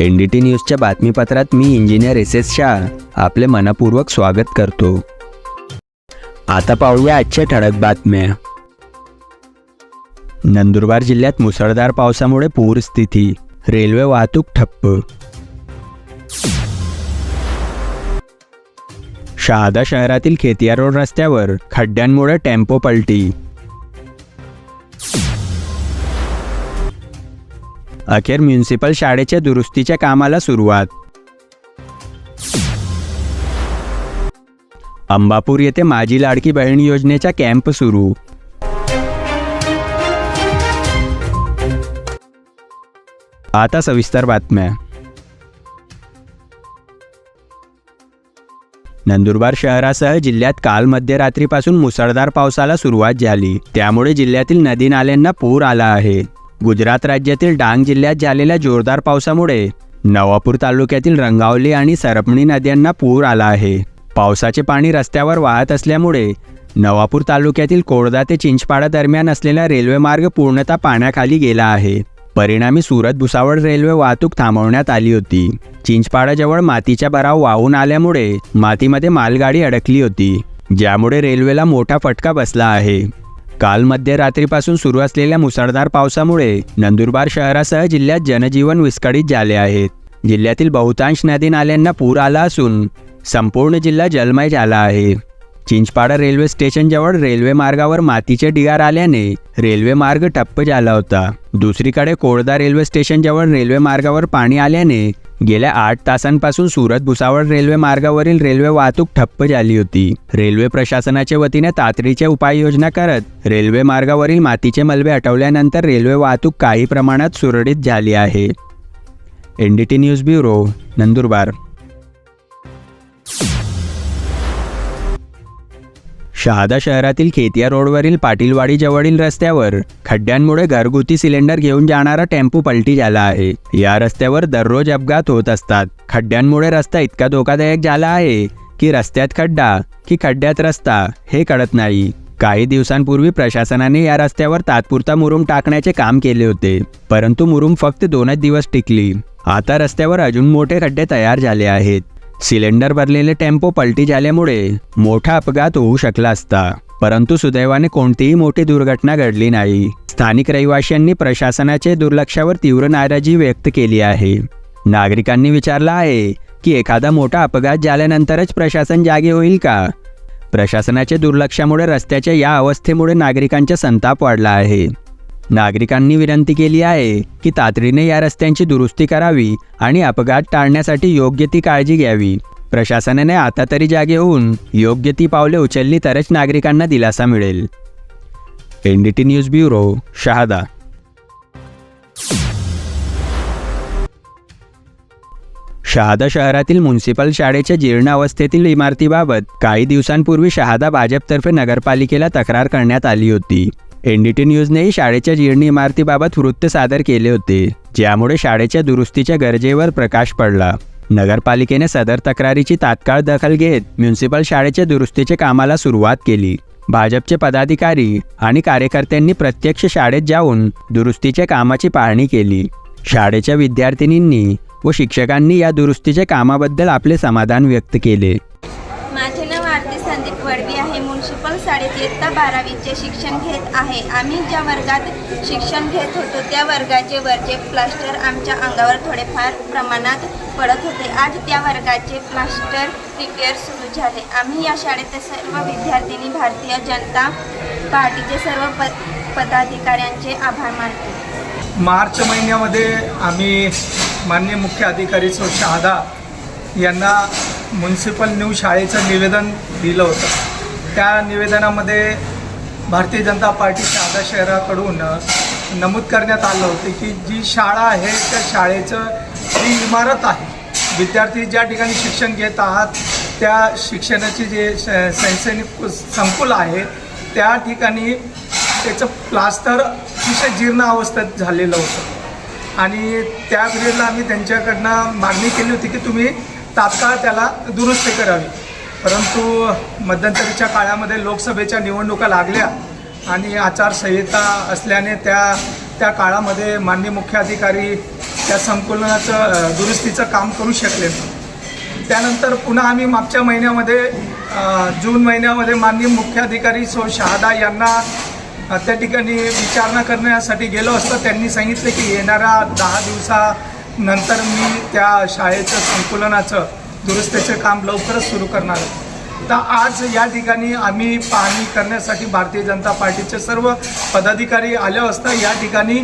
N D T न्यूजच्या बातमीपत्रात मी इंजिनियर एस एस शाह आपले मनपूर्वक स्वागत करतो. आता पाहूया आजच्या ठळक बातम्या. नंदुरबार जिल्ह्यात मुसळधार पावसामुळे पूरस्थिती रेल्वे वाहतूक ठप्प. शहादा शहरातील खेतिया रोड रस्त्यावर खड्ड्यांमुळे टेम्पो पलटी. अखेर म्युन्सिपल शाळेच्या दुरुस्तीच्या कामाला सुरुवात. अंबापूर येथे माझी लाडकी बहीण योजनेचा कॅम्प सुरू. आता सविस्तर बातम्या. नंदुरबार शहरासह जिल्ह्यात काल मध्यरात्रीपासून मुसळधार पावसाला सुरुवात झाली. त्यामुळे जिल्ह्यातील नदी नाल्यांना पूर आला आहे. गुजरात राज्यातील डांग जिल्ह्यात झालेल्या जोरदार पावसामुळे नवापूर तालुक्यातील रंगावली आणि सरपणी नद्यांना पूर आला आहे. पावसाचे पाणी रस्त्यावर वाहत असल्यामुळे नवापूर तालुक्यातील कोळदा ते चिंचपाडा दरम्यान असलेला रेल्वे मार्ग पूर्णतः पाण्याखाली गेला आहे. परिणामी सुरत भुसावळ रेल्वे वाहतूक थांबवण्यात आली होती. चिंचपाडाजवळ मातीचा भराव वाहून आल्यामुळे मातीमध्ये मालगाडी अडकली होती ज्यामुळे रेल्वेला मोठा फटका बसला आहे. काल मध्यरात्रीपासून सुरू असलेल्या मुसळधार पावसामुळे नंदुरबार शहरासह जिल्ह्यात जनजीवन विस्कळीत झाले आहेत जिल्ह्यातील बहुतांश नदी नाल्यांना पूर आला असून संपूर्ण जिल्हा जलमय झाला आहे. चिंचपाडा रेल्वे स्टेशनजवळ रेल्वे मार्गावर मातीचे ढिगार आल्याने रेल्वे मार्ग ठप्प झाला होता. दुसरीकडे कोळदा रेल्वे स्टेशनजवळ रेल्वे मार्गावर पाणी आल्याने गेल्या आठ तासांपासून सुरत भुसावळ रेल्वे मार्गावरील रेल्वे वाहतूक ठप्प झाली होती. रेल्वे प्रशासनाच्या वतीने तातडीच्या उपाययोजना करत रेल्वे मार्गावरील मातीचे मलबे हटवल्यानंतर रेल्वे वाहतूक काही प्रमाणात सुरळीत झाली आहे. N D T news bureau Nandurbar. Shahada शहरातील खेतिया रोडवरील पाटीलवाडीजवळील रस्त्यावर खड्ड्यांमुळे घरगुती सिलेंडर घेऊन जाणारा टेम्पो पलटी झाला आहे. या रस्त्यावर दररोज अपघात होत असतात. खड्ड्यांमुळे रस्ता इतका धोकादायक झाला आहे की रस्त्यात खड्डा की खड्ड्यात रस्ता हे कळत नाही. काही दिवसांपूर्वी प्रशासनाने या रस्त्यावर तात्पुरता मुरुम टाकण्याचे काम केले होते परंतु मुरुम फक्त दोनच दिवस टिकली. आता रस्त्यावर अजून मोठे खड्डे तयार झाले आहेत. सिलेंडर भरलेले टेम्पो पलटी झाल्यामुळे मोठा अपघात होऊ शकला असता. परंतु सुदैवाने कोणतीही मोठी दुर्घटना घडली नाही. स्थानिक रहिवाशांनी प्रशासनाचे दुर्लक्षावर तीव्र नाराजी व्यक्त केली आहे. नागरिकांनी विचारलं आहे की एखादा मोठा अपघात झाल्यानंतरच प्रशासन जागे होईल का? प्रशासनाच्या दुर्लक्षामुळे रस्त्याच्या या अवस्थेमुळे नागरिकांचा संताप वाढला आहे. नागरिकांनी विनंती केली आहे की तातडीने या रस्त्यांची दुरुस्ती करावी आणि अपघात टाळण्यासाठी योग्य ती काळजी घ्यावी. प्रशासनाने आता तरी जागे होऊन योग्य ती पावले उचलली तरच नागरिकांना दिलासा मिळेल. N D T news bureau Shahada. Shahada शहरातील म्युन्सिपल शाळेच्या जीर्ण अवस्थेतील इमारतीबाबत काही दिवसांपूर्वी शहादा भाजपतर्फे नगरपालिकेला तक्रार करण्यात आली होती. एनडीटी न्यूजनेही शाळेच्या जीर्ण इमारतीबाबत वृत्त सादर केले होते ज्यामुळे शाळेच्या दुरुस्तीच्या गरजेवर प्रकाश पडला. नगरपालिकेने सदर तक्रारीची तात्काळ दखल घेत म्युन्सिपल शाळेच्या दुरुस्तीच्या कामाला सुरुवात केली. भाजपचे पदाधिकारी आणि कार्यकर्त्यांनी प्रत्यक्ष शाळेत जाऊन दुरुस्तीच्या कामाची पाहणी केली. शाळेच्या विद्यार्थिनींनी व शिक्षकांनी या दुरुस्तीच्या कामाबद्दल आपले समाधान व्यक्त केले. संदीप वडवी आहे. म्युन्सिपल शाळेत इयत्ता बारावीचे शिक्षण घेत आहे. आम्ही ज्या वर्गात शिक्षण घेत होतो त्या वर्गाचे वरचे प्लास्टर आमच्या अंगावर थोडेफार प्रमाणात पडत होते. आज त्या वर्गाचे प्लास्टर रिपेअर सुरू झाले. आम्ही या शाळेत सर्व विद्यार्थिनी भारतीय जनता पार्टीचे सर्व प पदाधिकाऱ्यांचे आभार मानतो. मार्च महिन्यामध्ये आम्ही माननीय मुख्य अधिकारी सो शहादा यांना म्युन्सिपल न्यू शाळेचं निवेदन दिलं होतं. त्या निवेदनामध्ये भारतीय जनता पार्टी शहादा शहराकडून नमूद करण्यात आलं होतं की जी शाळा आहे त्या शाळेचं जी इमारत आहे विद्यार्थी ज्या ठिकाणी शिक्षण घेत आहात त्या शिक्षणाची जे श- शैक्षणिक संकुल आहे त्या ठिकाणी त्याचं प्लास्टर अतिशय जीर्ण अवस्थेत झालेलं होतं. आणि त्या पिरियडला आम्ही त्यांच्याकडनं मागणी केली होती की तुम्ही तात्काळ त्याला दुरुस्ती करावी. परंतु मध्यंतरीच्या काळामध्ये लोकसभेच्या निवडणुका लागल्या आणि आचारसंहिता असल्याने त्या त्या काळामध्ये माननीय मुख्याधिकारी त्या संकुलनाचं दुरुस्तीचं काम करू शकले त्यानंतर पुन्हा आम्ही मागच्या महिन्यामध्ये जून महिन्यामध्ये माननीय मुख्याधिकारी सो शहादा यांना त्या ठिकाणी विचारणा करण्यासाठी गेलो असता. त्यांनी सांगितले की येणाऱ्या दहा दिवसा नंतर मी त्या शाळेचं संकुलनाचं दुरुस्तीचं काम लवकरच सुरू करणार आहे. तर आज या ठिकाणी आम्ही पाहणी करण्यासाठी भारतीय जनता पार्टीचे सर्व पदाधिकारी आले असता या ठिकाणी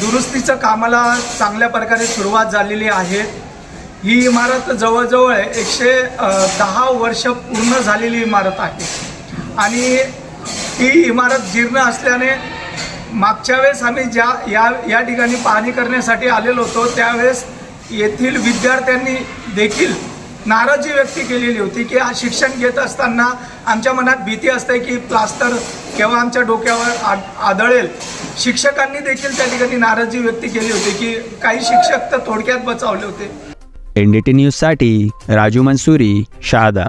दुरुस्तीचं कामाला चांगल्या प्रकारे सुरुवात झालेली आहे ही इमारत जवळजवळ एकशे दहा वर्ष पूर्ण झालेली इमारत आहे आणि ही इमारत जीर्ण असल्याने मागच्या वेळेस आम्ही ज्या या या ठिकाणी पाहणी करण्यासाठी आलेलो होतो त्यावेळेस येथील विद्यार्थ्यांनी देखील नाराजी व्यक्त केलेली होती की आज शिक्षण घेत असताना आमच्या मनात भीती असते की प्लास्टर केव्हा आमच्या डोक्यावर आदळेल. शिक्षकांनी देखील त्या ठिकाणी नाराजी व्यक्त केली होती की काही शिक्षक तर थोडक्यात बचावले होते. एनडीटी डी न्यूजसाठी राजू मंसुरी शहादा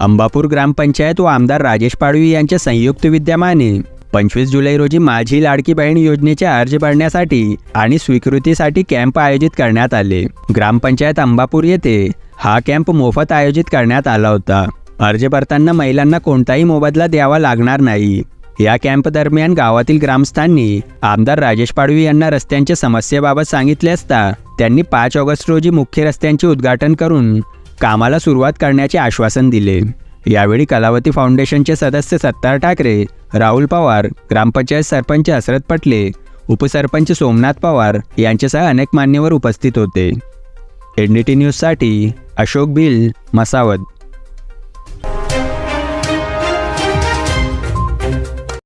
अंबापूर ग्रामपंचायत व आमदार राजेश पाडवी यांच्या संयुक्त विद्यमाने पंचवीस जुलै रोजी माझी लाडकी बहीण योजनेचे अर्ज भरण्यासाठी आणि स्वीकृतीसाठी कॅम्प आयोजित करण्यात आले. ग्रामपंचायत अंबापूर येथे हा कॅम्प मोफत आयोजित करण्यात आला होता. अर्ज भरताना महिलांना कोणताही मोबदला द्यावा लागणार नाही. या कॅम्प दरम्यान गावातील ग्रामस्थांनी आमदार राजेश पाडवी यांना रस्त्यांच्या समस्येबाबत सांगितले असता त्यांनी पाच ऑगस्ट रोजी मुख्य रस्त्यांचे उद्घाटन करून कामाला सुरुवात करण्याचे आश्वासन दिले. यावेळी कलावती फाउंडेशनचे सदस्य सत्तार ठाकरे राहुल पवार ग्रामपंचायत सरपंच हसरत पटले उपसरपंच सोमनाथ पवार यांच्यासह अनेक मान्यवर उपस्थित होते. एन डी टी न्यूजसाठी अशोक बिल मसावत.